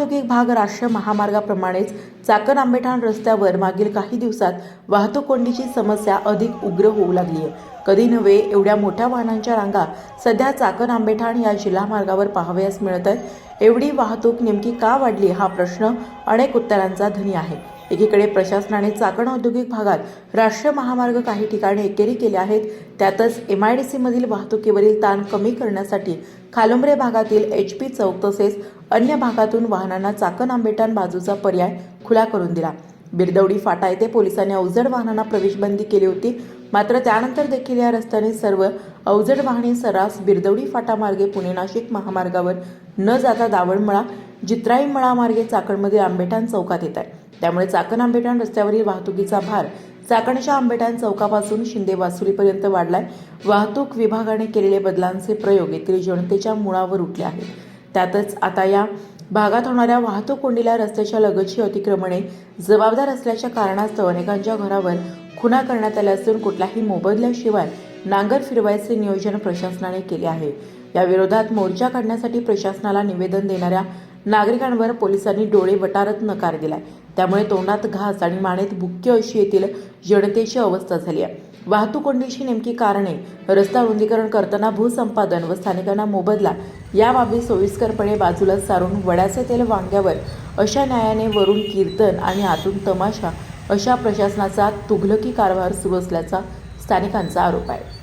औद्योगिक भाग राष्ट्रीय महामार्गाप्रमाणेच चाकण आंबेठाण रस्त्यावर मागील काही दिवसात वाहतूक कोंडीची समस्या अधिक उग्र होऊ लागली आहे कधी नव्हे एवढ्या मोठ्या वाहनांच्या रांगा सध्या चाकण आंबेठाण या जिल्हा मार्गावर पाहावयास मिळत आहेत एवढी वाहतूक नेमकी का वाढली हा प्रश्न अनेक उत्तरांचा धनी आहे. एकीकडे प्रशासनाने चाकण औद्योगिक भागात राष्ट्रीय महामार्ग काही ठिकाणी एकेरी केले आहेत. त्यातच एम आय डी सीमधील वाहतुकीवरील ताण कमी करण्यासाठी खालुंबरे भागातील एच पी चौक तसेच अन्य भागातून वाहनांना चाकण आंबेटान बाजूचा पर्याय खुला करून दिला. बिरदवडी फाटा येथे पोलिसांनी अवजड वाहनांना प्रवेशबंदी केली होती. मात्र त्यानंतर देखील या रस्त्याने सर्व अवजड वाहने सर्रास बिरदवडी फाटा मार्गे पुणे नाशिक महामार्गावर न जाता दावणमळा जित्राई मळामार्गे मार्गे चाकणमधील आंबेठाण चौकात येत आहे. त्यामुळे चाकण आंबेठाण रस्त्यावरील वाहतुकीचा भार चाकणच्या आंबेठाण चौकापासून शिंदे वासुलीपर्यंत वाढलाय. वाहतूक विभागाने केलेले बदलांचे प्रयोग येथील जनतेच्या मुळावर उठले आहेत. त्यातच आता या भागात होणाऱ्या वाहतूक कोंडीला रस्त्याच्या लगतची अतिक्रमणे जबाबदार असल्याच्या कारणास्तव अनेकांच्या घरावर खुना करण्यात आल्या असून कुठल्याही मोबदल्याशिवाय नांगर फिरवायचे नियोजन प्रशासनाने केले आहे. या विरोधात मोर्चा काढण्यासाठी प्रशासनाला निवेदन देणाऱ्या नागरिकांवर पोलिसांनी डोळे वटारत नकार दिलाय. त्यामुळे तोंडात घास आणि मानेत भुक्य अशी येथील जनतेची अवस्था झाली आहे. वाहतूक कोंडीची नेमकी कारणे रस्ता रुंदीकरण करताना भूसंपादन व स्थानिकांना मोबदला या बाबी सोयीस्करपणे बाजूला सारून वड्याचे तेल वांग्यावर अशा न्यायाने वरून कीर्तन आणि आतून तमाशा अशा प्रशासनाचा तुघलकी कारभार सुरू असल्याचा स्थानिकांचा आरोप आहे.